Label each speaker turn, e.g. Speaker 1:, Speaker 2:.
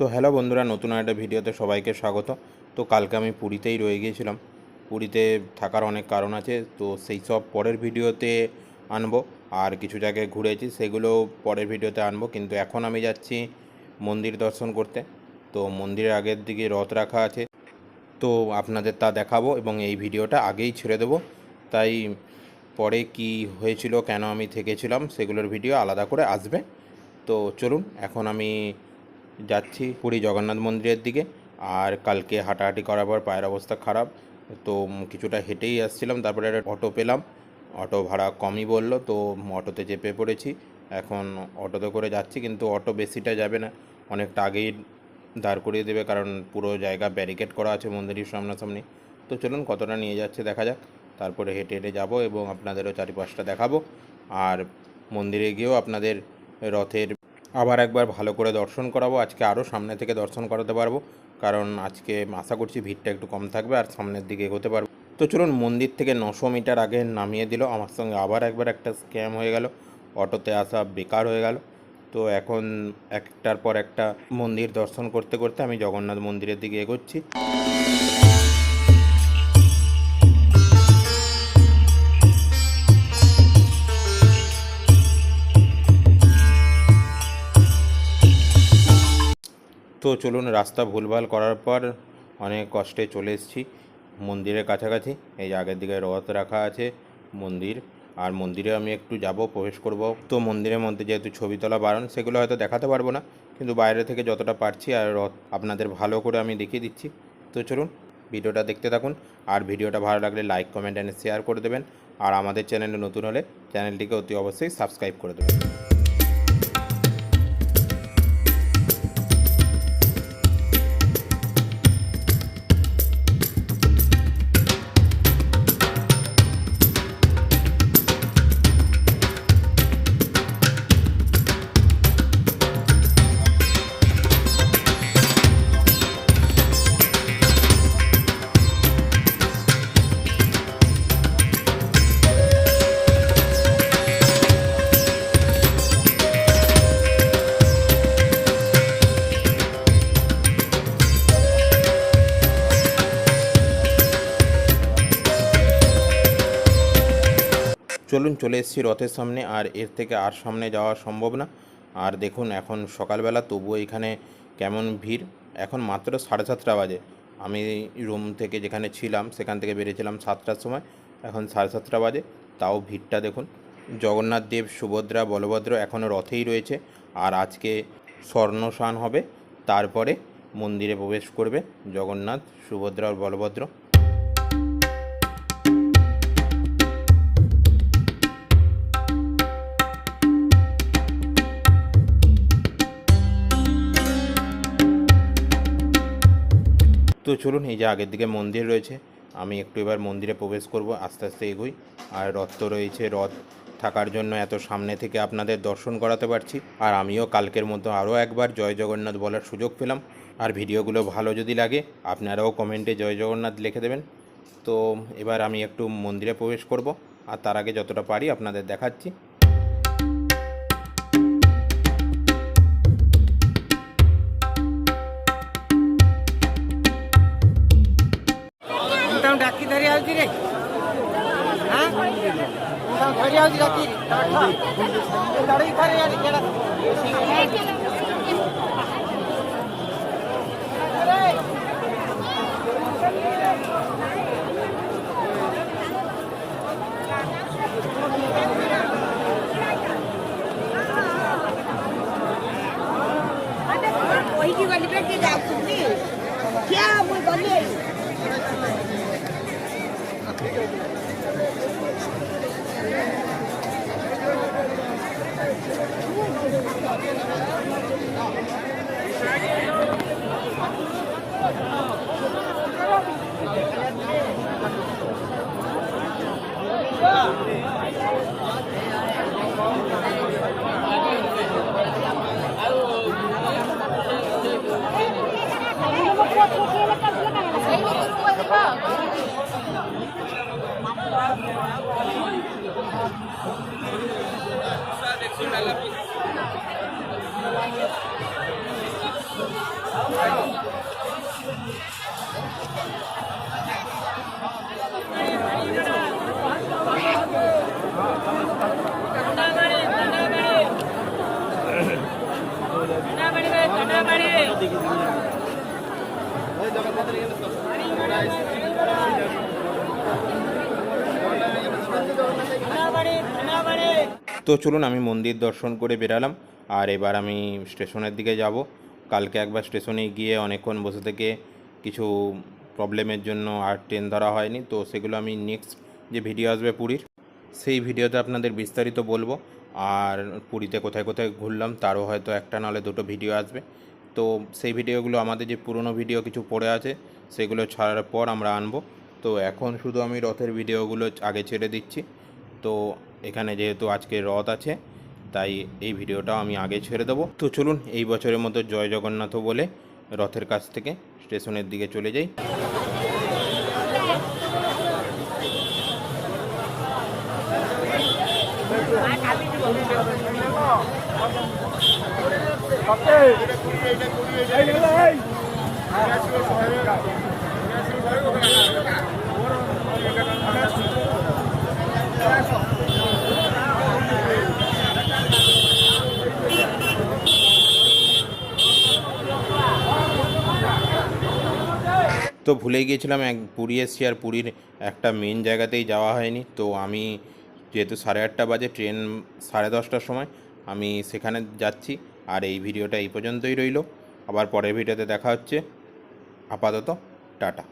Speaker 1: তো হ্যালো বন্ধুরা, নতুন একটা ভিডিওতে সবাইকে স্বাগত। তো কালকে আমি পুরীতেই রয়ে গিয়েছিলাম। পুরীতে থাকার অনেক কারণ আছে, তো সেই সব পরের ভিডিওতে আনব। আর কিছু জায়গায় ঘুরেছি সেগুলো পরের ভিডিওতে আনব। কিন্তু এখন আমি যাচ্ছি মন্দির দর্শন করতে। তো মন্দিরের আগের দিকে রথ রাখা আছে। তো আপনাদের তা দেখাবো এবং এই ভিডিওটা আগেই ছেড়ে দেবো। তাই পরে কি হয়েছিল, কেন আমি থেকেছিলাম, সেগুলোর ভিডিও আলাদা করে আসবে। তো চলুন, এখন আমি যাচ্ছি পুরী জগন্নাথ মন্দিরের দিকে। আর কালকে হাঁটাহাঁটি করার পর পায়ের অবস্থা খারাপ, তো কিছুটা হেঁটেই আসছিলাম, তারপরে একটা অটো পেলাম। অটো ভাড়া কমই বলল, তো অটোতে চেপে পড়েছি। এখন অটোতে করে যাচ্ছি, কিন্তু অটো বেশিটা যাবে না। অনেকটা আগেই দাঁড় করিয়ে দেবে, কারণ পুরো জায়গা ব্যারিকেড করা আছে মন্দিরের সামনাসামনি। তো চলুন কতটা নিয়ে যাচ্ছে দেখা যাক। তারপরে হেঁটে হেঁটে যাব এবং আপনাদেরও চারিপাশটা দেখাবো। আর মন্দিরে গিয়েও আপনাদের রথের আবার একবার ভালো করে দর্শন করাবো। আজকে আরও সামনে থেকে দর্শন করাতে পারব। কারণ আজকে আশা করছি ভিড়টা একটু কম থাকবে আর সামনের দিকে এগোতে পারব। তো চলুন মন্দির থেকে নশো মিটার আগে নামিয়ে দিল। আমার সঙ্গে আবার একবার একটা স্ক্যাম হয়ে গেল। অটোতে আসা বেকার হয়ে গেল। তো এখন একটার পর একটা মন্দির দর্শন করতে করতে আমি জগন্নাথ মন্দিরের দিকে এগোচ্ছি। তো চলুন রাস্তা ভুলভাল করার পর অনেক কষ্টে চলে এসেছি। মন্দিরের কাছাকাছি, এই যে আগের দিকে রথ রাখা আছে মন্দির, আর মন্দিরে আমি একটু যাব, প্রবেশ করব। তো মন্দিরের মধ্যে যেহেতু ছবি তোলা বারণ, সেগুলো হয়তো দেখাতে পারব না, কিন্তু বাইরে থেকে যতটা পারছি আর রথ আপনাদের ভালো করে আমি দেখিয়ে দিচ্ছি। তো চলুন ভিডিওটা দেখতে থাকুন, আর ভিডিওটা ভালো লাগলে লাইক, কমেন্ট অ্যান্ড শেয়ার করে দেবেন। আর আমাদের চ্যানেলে নতুন হলে চ্যানেলটিকে অতি অবশ্যই সাবস্ক্রাইব করে দেবেন। চলুন চলে এসেছি রথের সামনে, আর এর থেকে আর সামনে যাওয়া সম্ভব না। আর দেখুন, এখন সকালবেলা তবুও এখানে কেমন ভিড়। এখন মাত্র সাড়ে সাতটা বাজে। আমি রুম থেকে যেখানে ছিলাম, সেখান থেকে বেরিয়েছিলাম সাতটার সময়। এখন সাড়ে সাতটা বাজে, তাও ভিড়টা দেখুন। জগন্নাথ দেব, সুভদ্রা, বলভদ্র এখনও রথেই রয়েছে। আর আজকে স্বর্ণসান হবে, তারপরে মন্দিরে প্রবেশ করবে জগন্নাথ, সুভদ্রা আর বলভদ্র। তো চলুন, এই যে আগের দিকে মন্দির রয়েছে, আমি একটু এবার মন্দিরে প্রবেশ করব, আস্তে আস্তে এগোই। আর রথ তো রয়েছে, রথ থাকার জন্য এত সামনে থেকে আপনাদের দর্শন করাতে পারছি। আর আমিও কালকের মতো আরও একবার জয় জগন্নাথ বলার সুযোগ পেলাম। আর ভিডিওগুলো ভালো যদি লাগে, আপনারাও কমেন্টে জয় জগন্নাথ লিখে দেবেন। তো এবার আমি একটু মন্দিরে প্রবেশ করব, আর তার আগে যতটা পারি আপনাদের দেখাচ্ছি।
Speaker 2: धरी आउँदी रे धरी आउँदी कति धरी खरे
Speaker 3: यार केटा Thank you. Thank you. una lápiz.
Speaker 1: তো চলুন, আমি মন্দির দর্শন করে বেরালাম। আর এবার আমি স্টেশনের দিকে যাব। কালকে একবার স্টেশনে গিয়ে অনেকক্ষণ বসে থেকে কিছু প্রবলেমের জন্য আর ট্রেন ধরা হয়নি। তো সেগুলো আমি নেক্সট যে ভিডিও আসবে পুরীর, সেই ভিডিওতে আপনাদের বিস্তারিত বলব। আর পুরীতে কোথায় কোথায় ঘুরলাম, তারও হয়তো একটা নাহলে দুটো ভিডিও আসবে। তো সেই ভিডিওগুলো, আমাদের যে পুরনো ভিডিও কিছু পড়ে আছে, সেগুলো ছাড়ার পর আমরা আনব। তো এখন শুধু আমি রথের ভিডিওগুলো আগে ছেড়ে দিচ্ছি। তো এখানে যেহেতু আজকে রথ আছে তাই এই ভিডিওটাও আমি আগে ছেড়ে দেবো তো চলুন এই বছরের মতো জয় জগন্নাথ বলে রথের কাছ থেকে স্টেশনের দিকে চলে যাই তো ভুলে গিয়েছিলাম, এক পুরী এসছি আর পুরীর একটা মেন জায়গাতেই যাওয়া হয়নি। তো আমি যেহেতু সাড়ে আটটা বাজে ট্রেন সাড়ে দশটার সময়, আমি সেখানে যাচ্ছি। আর এই ভিডিওটা এই পর্যন্তই রইল। আবার পরের ভিডিওতে দেখা হচ্ছে। আপাতত টাটা।